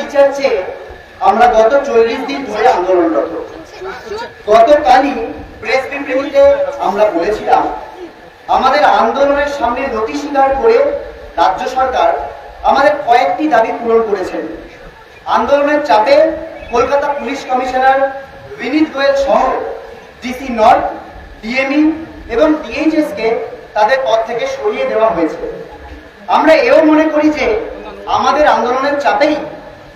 বিচার চেয়ে আমরা গত চল্লিশ দিন ধরে আন্দোলনরত। গতকালই প্রেস বিবৃতিতে আমরা বলেছিলাম, আমাদের আন্দোলনের সামনে নথি স্বীকার করে রাজ্য সরকার আমাদের কয়েকটি দাবি পূরণ করেছেন। আন্দোলনের চাপে কলকাতা পুলিশ কমিশনার বিনীত গোয়েল সহ ডিসি নর্থ ডিএমই এবং ডিএইচএস কে তাদের পদ থেকে সরিয়ে দেওয়া হয়েছে। আমরা এও মনে করি যে আমাদের আন্দোলনের চাপেই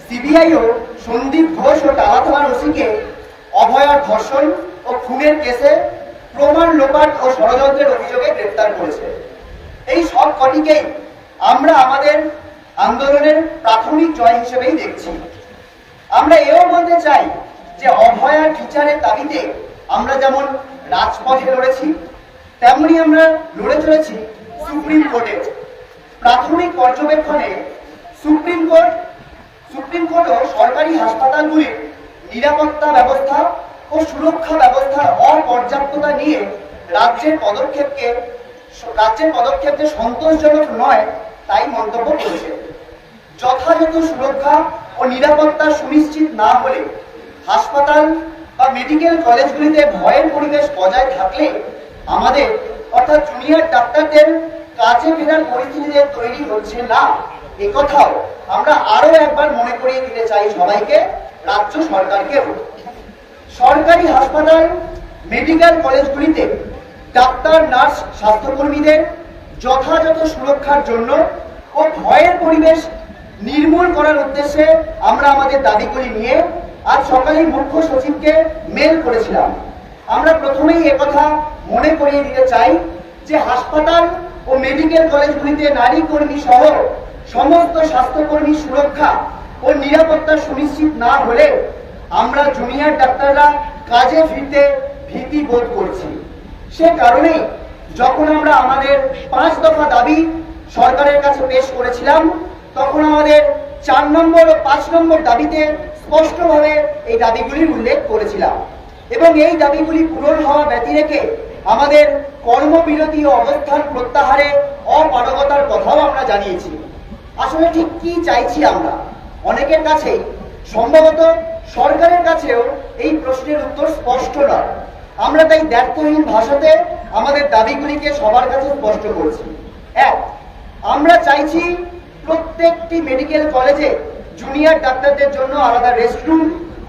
সিবিআইও সন্দীপ ঘোষ ও টালা থানার ওসিকে অভয়ার ধর্ষণ ও খুনের কেসে প্রমাণ লোপাট ও ষড়যন্ত্রের অভিযোগে গ্রেপ্তার করেছে। এই সব কটিকেই আমরা আমাদের আন্দোলনের প্রাথমিক জয় হিসেবেই দেখছি। আমরা এও বলতে চাই যে অভয়ার বিচারের দাবিতে আমরা যেমন রাজপথে লড়েছি, তেমনি আমরা লড়ে চলেছি সুপ্রিম কোর্টে। প্রাথমিক পর্যবেক্ষণে সুপ্রিম কোর্ট সুপ্রিম কোর্টও সরকারি হাসপাতালগুলির নিরাপত্তা ব্যবস্থা ও সুরক্ষা ব্যবস্থার অপর্যাপ্ততা নিয়ে রাজ্যের পদক্ষেপকে রাজ্যের পদক্ষেপ যে সন্তোষজনক নয়, তাই মন্তব্য করেছে। যথাযথ সুরক্ষা ও নিরাপত্তা সুনিশ্চিত না হলে হাসপাতাল বা মেডিকেল কলেজগুলিতে ভয়ের পরিবেশ বজায় থাকলে আমাদের, অর্থাৎ জুনিয়র ডাক্তারদের কাজে ফেরার পরিস্থিতিতে তৈরি হচ্ছে না। একথাও আমরা আরও একবার মনে করিয়ে দিতে চাই সবাইকে, রাজ্য সরকারকেও সরকারি হাসপাতাল, মেডিকেল কলেজগুলিতে ডাক্তার, নার্স, স্বাস্থ্যকর্মীদের যথাযথ সুরক্ষার জন্য ও ভয়ের পরিবেশ নির্মূল করার উদ্দেশ্যে আমরা আমাদের দাবিগুলি নিয়ে আজ সকালে মুখ্য সচিবকে মেল করেছিলাম। আমরা প্রথমেই একথা মনে করিয়ে দিতে চাই যে হাসপাতাল ও মেডিকেল কলেজগুলিতে নারী কর্মী সহ সমস্ত স্বাস্থ্যকর্মী সুরক্ষা ও নিরাপত্তা সুনিশ্চিত না হলে আমরা জুনিয়র ডাক্তাররা কাজে ফিরতে ভীতি বোধ করছি। সে কারণেই যখন আমরা আমাদের পাঁচ দফা দাবি সরকারের কাছে পেশ করেছিলাম, তখন আমাদের চার নম্বর ও পাঁচ নম্বর দাবিতে স্পষ্টভাবে এই দাবিগুলির উল্লেখ করেছিলাম এবং এই দাবিগুলি পূরণ হওয়া ব্যতি রেখে আমাদের কর্মবিরতি ও অবস্থান প্রত্যাহারে অপারগতার কথাও আমরা জানিয়েছি। আসলে ঠিক কি চাইছি আমরা? অনেকের কাছেই, সম্ভবত সরকারের কাছেও এই প্রশ্নের উত্তর স্পষ্ট নয়। আমরা তাই দ্ব্যর্থহীন ভাষাতে আমাদের দাবিগুলিকে সবার কাছে স্পষ্ট করছি। এক, আমরা চাইছি প্রত্যেকটি মেডিকেল কলেজে জুনিয়র ডাক্তারদের জন্য আলাদা রেস্টরুম,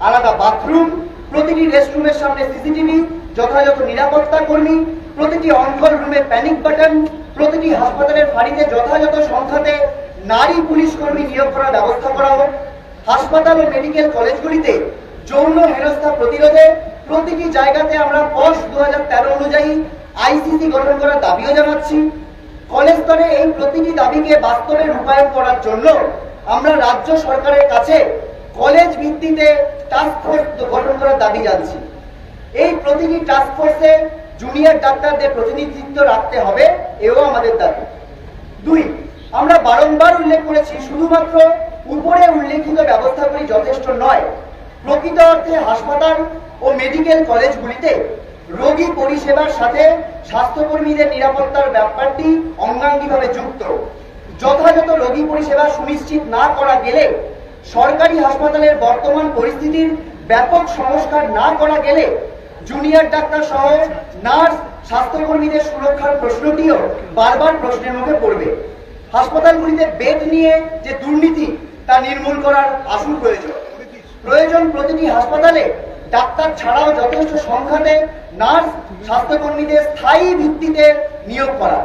আলাদা বাথরুম, প্রতিটি রেস্টরুমের সামনে সিসিটিভি, যথাযথ নিরাপত্তা কর্মী, প্রতিটি অনকল রুমে প্যানিক বাটন, প্রতিটি হাসপাতালের ফাঁড়িতে যথাযথ সংখ্যাতে নারী পুলিশ কর্মী নিয়োগ করার ব্যবস্থা করা হোক। হাসপাতাল ও মেডিকেল কলেজগুলিতে যৌন হেনস্থা প্রতিরোধে প্রতিটি জায়গাতে আমরা পশ দু অনুযায়ী আইসিসি গঠন করার দাবিও জানাচ্ছি। কলেজ স্তরে এই প্রতিটি দাবিকে বাস্তবে রূপায়ণ করার জন্য আমরা রাজ্য সরকারের কাছে কলেজ ভিত্তিতে টাস্ক ফোর্স গঠন করার দাবি জানছি এই প্রতিটি টাস্ক ফোর্সে জুনিয়র ডাক্তারদের প্রতিনিধিত্ব রাখতে হবে, এও আমাদের দাবি। দুই আমরা বারংবার উল্লেখ করেছি, শুধুমাত্র উপরে উল্লেখিত ব্যবস্থাগুলি যথেষ্ট নয়। প্রকৃত অর্থে হাসপাতাল ও মেডিকেল কলেজগুলিতে রোগী পরিষেবার সাথে স্বাস্থ্যকর্মীদের নিরাপত্তার ব্যাপারটি অঙ্গাঙ্গিভাবে যুক্ত। যথাযথ রোগী পরিষেবা সুনিশ্চিত না করা গেলে, সরকারি হাসপাতালের বর্তমান পরিস্থিতির ব্যাপক সংস্কার না করা গেলে, জুনিয়র ডাক্তার সহ নার্স, স্বাস্থ্যকর্মীদের সুরক্ষার প্রশ্নটিও বারবার প্রশ্নের মুখে পড়বে। হাসপাতালগুলিতে বেড নিয়ে যে দুর্নীতি তা নির্মূল করার আসল প্রয়োজন। প্রয়োজন প্রতিটি হাসপাতালে ডাক্তার ছাড়াও যথেষ্ট সংখ্যাতে নার্স, স্বাস্থ্যকর্মীদের স্থায়ী ভিত্তিতে নিয়োগ করা।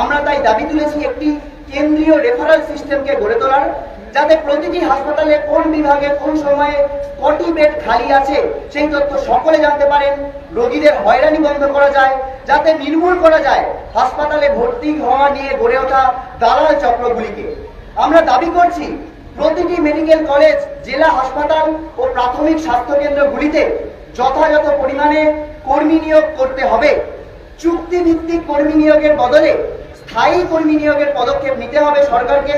আমরা তাই দাবি তুলেছি একটি কেন্দ্রীয় রেফারেল সিস্টেমকে গড়ে তোলার। যাতে প্রতিটি হাসপাতালে কোন বিভাগে কোন সময়ে কটি বেড খালি আছে, সেই তথ্য সকলে জানতে পারেন। রোগীদের হয়রানি বন্ধ করা যায়, যাতে নির্মূল করা যায়। হাসপাতালে ভর্তি হওয়া নিয়ে গড়ে ওঠা দালাল চক্রগুলিকে। আমরা দাবি করছি, প্রতিটি মেডিকেল কলেজ, জেলা হাসপাতাল ও প্রাথমিক স্বাস্থ্য কেন্দ্রগুলিতে যথাযথ পরিমাণে কর্মী নিয়োগ করতে হবে। চুক্তিভিত্তিক কর্মী নিয়োগের বদলে স্থায়ী কর্মী নিয়োগের পদক্ষেপ নিতে হবে সরকারকে।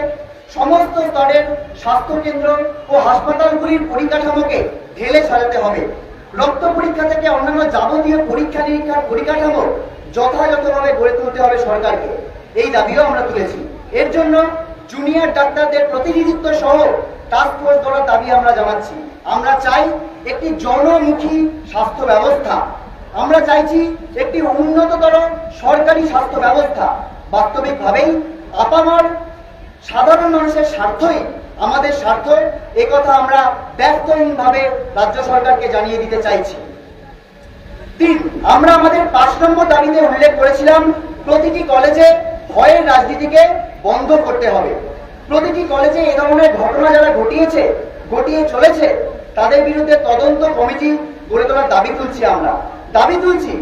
সমস্ত স্তরের স্বাস্থ্য কেন্দ্র ও হাসপাতালগুলির পরিকাঠামোকে ঢেলে সাজাতে হবে। রক্ত পরীক্ষা থেকে অন্যান্য যাবতীয় পরীক্ষা নিরীক্ষার পরিকাঠামো যথাযথভাবে গড়ে তুলতে হবে সরকারকে। এই দাবিও আমরা তুলেছি। এর জন্য জুনিয়র ডাক্তারদের প্রতিনিধিত্ব সহ টাস্ক ফোর্স দাবি আমরা জানাচ্ছি। আমরা চাই একটি জনমুখী স্বাস্থ্য ব্যবস্থা। আমরা চাইছি একটি উন্নততর সরকারি স্বাস্থ্য ব্যবস্থা। বাস্তবিকভাবেই আপামর সাধারণ মানুষের স্বার্থই, আমাদের স্বার্থ এ কথা আমরা ব্যর্থহীনভাবে রাজ্য সরকারকে জানিয়ে দিতে চাইছি। তিন, আমরা আমাদের পাঁচ নম্বর দাবিতে উল্লেখ করেছিলাম, প্রতিটি কলেজে ভয়ের রাজনীতিকে বন্ধ করতে হবে। প্রতিটি কলেজে এ ধরনের ঘটনা যারা ঘটিয়েছে, ঘটিয়ে চলেছে, তাদের বিরুদ্ধে তদন্ত কমিটি গড়ে তোলার দাবি তুলছি আমরা। দাবি তুলছি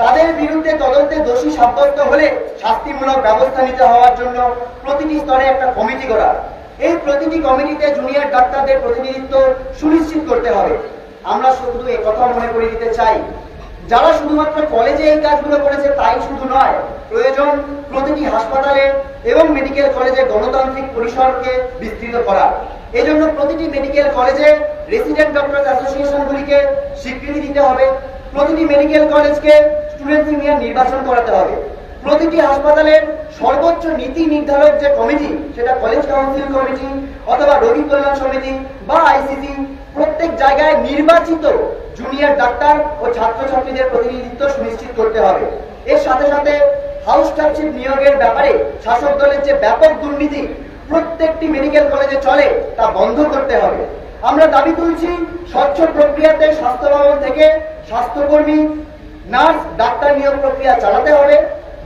তাদের বিরুদ্ধে তদন্তে দোষী সাব্যস্ত হলে শাস্তিমূলক ব্যবস্থা নিতে হওয়ার জন্য প্রতিটি স্তরে একটা কমিটি করা এই প্রতিটি কমিটিতে জুনিয়র ডাক্তারদের প্রতিনিধিত্ব সুনিশ্চিত করতে হবে। আমরা শুধু এই কথা মনে করে দিতে চাই, যারা শুধুমাত্র কলেজে এই কাজগুলো করেছে তাই শুধু নয়, প্রয়োজন প্রতিটি হাসপাতালে এবং মেডিকেল কলেজে গণতান্ত্রিক পরিসরকে বিস্তৃত করা। এজন্য প্রতিটি মেডিকেল কলেজে রেসিডেন্ট ডক্টর অ্যাসোসিয়েশনগুলিকে স্বীকৃতি দিতে হবে। প্রতিটি মেডিকেল কলেজকে স্টুডেন্ট ইউনিয়ন নির্বাচন করাতে হবে। প্রতিটি হাসপাতালের সর্বোচ্চ নীতি নির্ধারক যে কমিটি, সেটা কলেজ কাউন্সিল কমিটি অথবা রোগী কল্যাণ সমিতি বা আইসিসি, প্রত্যেক জায়গায় নির্বাচিত জুনিয়র ডাক্তার ও ছাত্রছাত্রীদের প্রতিনিধিত্ব সুনিশ্চিত করতে হবে। এর সাথে সাথে হাউস স্টাফশিপ নিয়োগের ব্যাপারে শাসক দলের যে ব্যাপক দুর্নীতি প্রত্যেকটি মেডিকেল কলেজে চলে, তা বন্ধ করতে হবে। আমরা দাবি তুলছি, স্বচ্ছ প্রক্রিয়াতে স্বাস্থ্য ভবন থেকে স্বাস্থ্যকর্মী নার্স, ডাক্তার নিয়োগ প্রক্রিয়া চালাতে হবে।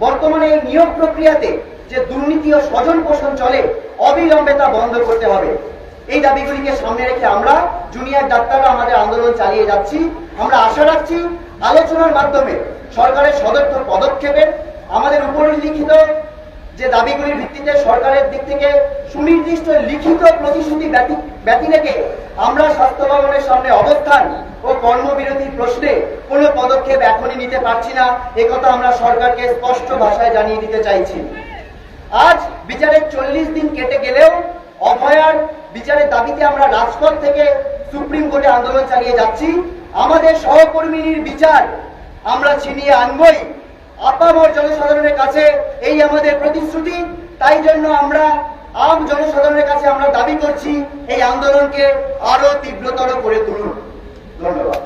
বর্তমানে এই নিয়োগ প্রক্রিয়াতে যে দুর্নীতি ও স্বজন পোষণ চলে, অবিলম্বে তা বন্ধ করতে হবে। এই দাবিগুলিকে সামনে রেখে আমরা জুনিয়র ডাক্তাররা আমাদের আন্দোলন চালিয়ে যাচ্ছি। আমরা আশা রাখছি আলোচনার মাধ্যমে সরকারের সদর্থ পদক্ষেপে আমাদের উপরিলিখিত যে দাবিগুলির ভিত্তিতে সরকারের দিক থেকে সুনির্দিষ্ট লিখিত প্রতিশ্রুতি ব্যতি- রেখে আমরা স্বাস্থ্য ভবনের সামনে অবস্থান ও কর্মবিরতি প্রশ্নে কোনো পদক্ষেপ এখনই নিতে পারছি না একথা আমরা সরকারকে স্পষ্ট ভাষায় জানিয়ে দিতে চাইছি। আজ বিচারের চল্লিশ দিন কেটে গেলেও অভয়ার বিচারের দাবিতে আমরা রাজপথ থেকে সুপ্রিম কোর্টে আন্দোলন চালিয়ে যাচ্ছি। আমাদের সহকর্মীর বিচার আমরা ছিনিয়ে আনবই। আপামর জনসাধারণের কাছে এই আমাদের প্রতিশ্রুতি। তাই জন্য আমরা আম জনসাধারণের কাছে আমরা দাবি করছি, এই আন্দোলনকে আরও তীব্রতর করে তুলুন। ধন্যবাদ।